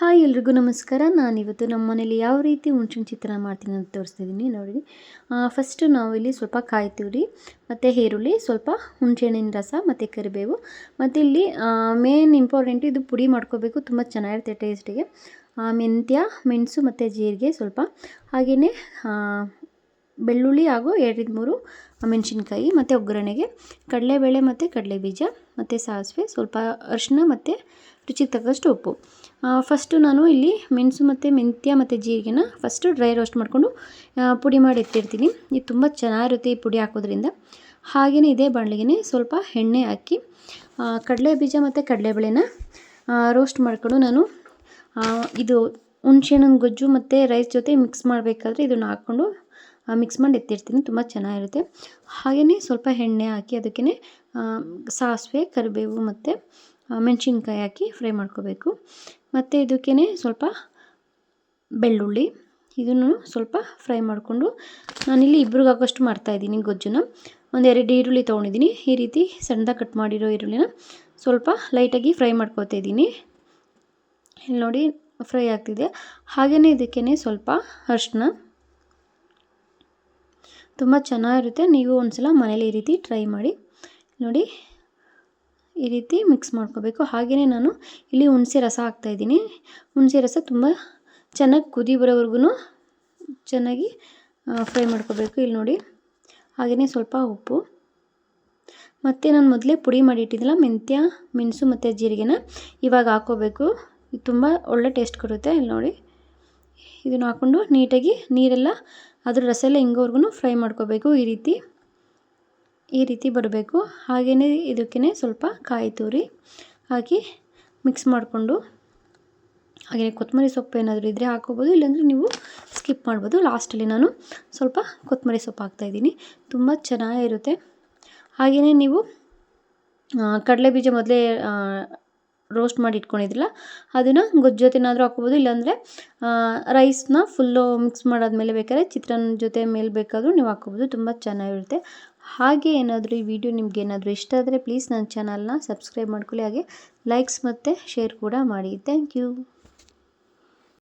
Hi ಎಲ್ರಿಗೂ ನಮಸ್ಕಾರ. ನಾನಿವತ್ತು ನಮ್ಮ ಮನೇಲಿ ಯಾವ ರೀತಿ ಹುಣ್ಸಿನ ಚಿತ್ರಾನ್ನ ಮಾಡ್ತೀನಿ ಅಂತ ತೋರಿಸ್ತಿದ್ದೀನಿ. ನೋಡಿ ಫಸ್ಟು ನಾವು ಇಲ್ಲಿ ಸ್ವಲ್ಪ ಕಾಯಿ ತುರಿ ಮತ್ತು ಈರುಳ್ಳಿ, ಸ್ವಲ್ಪ ಹುಣಸೆಹಣ್ಣಿನ ರಸ, ಮತ್ತು ಕರಿಬೇವು, ಮತ್ತು ಇಲ್ಲಿ ಮೇನ್ ಇಂಪಾರ್ಟೆಂಟು ಇದು ಪುಡಿ ಮಾಡ್ಕೋಬೇಕು. ತುಂಬ ಚೆನ್ನಾಗಿರುತ್ತೆ ಟೇಸ್ಟಿಗೆ ಮೆಂತ್ಯ, ಮೆಣಸು, ಮತ್ತು ಜೀರಿಗೆ ಸ್ವಲ್ಪ. ಹಾಗೆಯೇ ಬೆಳ್ಳುಳ್ಳಿ ಹಾಗೂ ಎರಡರಿಂದ ಮೂರು ಮೆಣಸಿನ್ಕಾಯಿ ಮತ್ತು ಒಗ್ಗರಣೆಗೆ, ಕಡಲೆಬೇಳೆ ಮತ್ತು ಕಡಲೆಬೀಜ ಮತ್ತು ಸಾಸಿವೆ, ಸ್ವಲ್ಪ ಅರಿಶಿನ ಮತ್ತು ರುಚಿಗೆ ತಕ್ಕಷ್ಟು ಉಪ್ಪು. ಫಸ್ಟು ನಾನು ಇಲ್ಲಿ ಮೆಣಸು ಮತ್ತು ಮೆಂತ್ಯ ಮತ್ತು ಜೀರಿಗೆನ ಫಸ್ಟು ಡ್ರೈ ರೋಸ್ಟ್ ಮಾಡಿಕೊಂಡು ಪುಡಿ ಮಾಡಿ ಇಟ್ಟಿರ್ತೀನಿ. ಇದು ತುಂಬ ಚೆನ್ನಾಗಿರುತ್ತೆ ಈ ಪುಡಿ ಹಾಕೋದ್ರಿಂದ. ಹಾಗೆಯೇ ಇದೇ ಬಾಣಲಿಗೆ ಸ್ವಲ್ಪ ಎಣ್ಣೆ ಹಾಕಿ ಕಡಲೆ ಬೀಜ ಮತ್ತು ಕಡಲೆಬೇಳೆನ ರೋಸ್ಟ್ ಮಾಡಿಕೊಂಡು ನಾನು ಇದು ಹುಣ್ಸೆಹಣ್ಣಿನ ಗೊಜ್ಜು ಮತ್ತು ರೈಸ್ ಜೊತೆ ಮಿಕ್ಸ್ ಮಾಡಬೇಕಾದ್ರೆ ಇದನ್ನು ಹಾಕ್ಕೊಂಡು ಮಿಕ್ಸ್ ಮಾಡಿ ಎತ್ತಿರ್ತೀನಿ. ತುಂಬ ಚೆನ್ನಾಗಿರುತ್ತೆ. ಹಾಗೆಯೇ ಸ್ವಲ್ಪ ಎಣ್ಣೆ ಹಾಕಿ ಅದಕ್ಕೇ ಸಾಸಿವೆ, ಕರಿಬೇವು ಮತ್ತು ಮೆಣಸಿನ್ಕಾಯಿ ಹಾಕಿ ಫ್ರೈ ಮಾಡ್ಕೋಬೇಕು. ಮತ್ತು ಇದಕ್ಕೇ ಸ್ವಲ್ಪ ಬೆಳ್ಳುಳ್ಳಿ. ಇದನ್ನು ಸ್ವಲ್ಪ ಫ್ರೈ ಮಾಡಿಕೊಂಡು ನಾನಿಲ್ಲಿ ಇಬ್ರಿಗೆ ಆಗೋಷ್ಟು ಮಾಡ್ತಾಯಿದ್ದೀನಿ ಗೊಜ್ಜುನ ಒಂದು ಎರಡು ಈರುಳ್ಳಿ ತೊಗೊಂಡಿದ್ದೀನಿ. ಈ ರೀತಿ ಸಣ್ಣದಾಗಿ ಕಟ್ ಮಾಡಿರೋ ಈರುಳ್ಳಿನ ಸ್ವಲ್ಪ ಲೈಟಾಗಿ ಫ್ರೈ ಮಾಡ್ಕೋತಾ ಇದ್ದೀನಿ. ಇಲ್ಲಿ ನೋಡಿ ಫ್ರೈ ಆಗ್ತಿದೆ. ಹಾಗೆಯೇ ಇದಕ್ಕೇ ಸ್ವಲ್ಪ ಅರಿಶಿನ. ತುಂಬ ಚೆನ್ನಾಗಿರುತ್ತೆ. ನೀವು ಒಂದು ಸಲ ಮನೇಲಿ ಈ ರೀತಿ ಟ್ರೈ ಮಾಡಿ. ನೋಡಿ, ಈ ರೀತಿ ಮಿಕ್ಸ್ ಮಾಡ್ಕೋಬೇಕು. ಹಾಗೆಯೇ ನಾನು ಇಲ್ಲಿ ಹುಣಸೆ ರಸ ಹಾಕ್ತಾಯಿದ್ದೀನಿ ಹುಣಸೆ ರಸ ತುಂಬ ಚೆನ್ನಾಗಿ ಕುದಿ ಬರೋವರೆಗೂ ಚೆನ್ನಾಗಿ ಫ್ರೈ ಮಾಡ್ಕೋಬೇಕು. ಇಲ್ಲಿ ನೋಡಿ ಹಾಗೆಯೇ ಸ್ವಲ್ಪ ಉಪ್ಪು. ಮತ್ತು ನಾನು ಮೊದಲೇ ಪುಡಿ ಮಾಡಿ ಇಟ್ಟಿದ್ದಿಲ್ಲ ಮೆಂತ್ಯ, ಮೆಣಸು ಮತ್ತು ಜೀರಿಗೆನ ಇವಾಗ ಹಾಕ್ಕೋಬೇಕು ಇದು ತುಂಬ ಒಳ್ಳೆ ಟೇಸ್ಟ್ ಕೊಡುತ್ತೆ. ಇಲ್ಲಿ ನೋಡಿ ಇದನ್ನು ಹಾಕ್ಕೊಂಡು ನೀಟಾಗಿ ನೀರೆಲ್ಲ ಅದ್ರ ರಸ ಎಲ್ಲ ಹಿಂಗೋವರೆಗೂ ಫ್ರೈ ಮಾಡ್ಕೋಬೇಕು ಈ ರೀತಿ. ಈ ರೀತಿ ಬರಬೇಕು. ಹಾಗೆಯೇ ಇದಕ್ಕೇ ಸ್ವಲ್ಪ ಕಾಯಿ ತುರಿ ಹಾಕಿ ಮಿಕ್ಸ್ ಮಾಡಿಕೊಂಡು ಹಾಗೆಯೇ ಕೊತ್ತಂಬರಿ ಸೊಪ್ಪು ಏನಾದರೂ ಇದ್ದರೆ ಹಾಕೋಬೋದು, ಇಲ್ಲಾಂದರೆ ನೀವು ಸ್ಕಿಪ್ ಮಾಡ್ಬೋದು. ಲಾಸ್ಟಲ್ಲಿ ನಾನು ಸ್ವಲ್ಪ ಕೊತ್ತಂಬರಿ ಸೊಪ್ಪು ಹಾಕ್ತಾಯಿದ್ದೀನಿ ತುಂಬ ಚೆನ್ನಾಗಿರುತ್ತೆ. ಹಾಗೆಯೇ ನೀವು ಕಡಲೆ ಬೀಜ ಮೊದಲೇ ರೋಸ್ಟ್ ಮಾಡಿ ಇಟ್ಕೊಂಡಿದ್ದಿಲ್ಲ, ಅದನ್ನು ಗೊಜ್ಜು ಜೊತೆನಾದರೂ ಹಾಕ್ಕೋಬೋದು ಇಲ್ಲಾಂದರೆ ರೈಸ್ನ ಫುಲ್ಲು ಮಿಕ್ಸ್ ಮಾಡಾದ್ಮೇಲೆ ಬೇಕಾದ್ರೆ ಚಿತ್ರಾನ್ನ ಜೊತೆ ಮೇಲೆ ಬೇಕಾದರೂ ನೀವು ಹಾಕ್ಕೋಬೋದು ತುಂಬ ಚೆನ್ನಾಗಿರುತ್ತೆ. ಹಾಗೆ ಏನಾದರೂ ಈ ವಿಡಿಯೋ ನಿಮ್ಗೆ ಏನಾದರೂ ಇಷ್ಟ ಆದರೆ ಪ್ಲೀಸ್ ನನ್ನ ಚಾನಲ್ನ ಸಬ್ಸ್ಕ್ರೈಬ್ ಮಾಡ್ಕೊಳ್ಳಿ, ಹಾಗೆ ಲೈಕ್ಸ್ ಮತ್ತು ಶೇರ್ ಕೂಡ ಮಾಡಿ. Thank you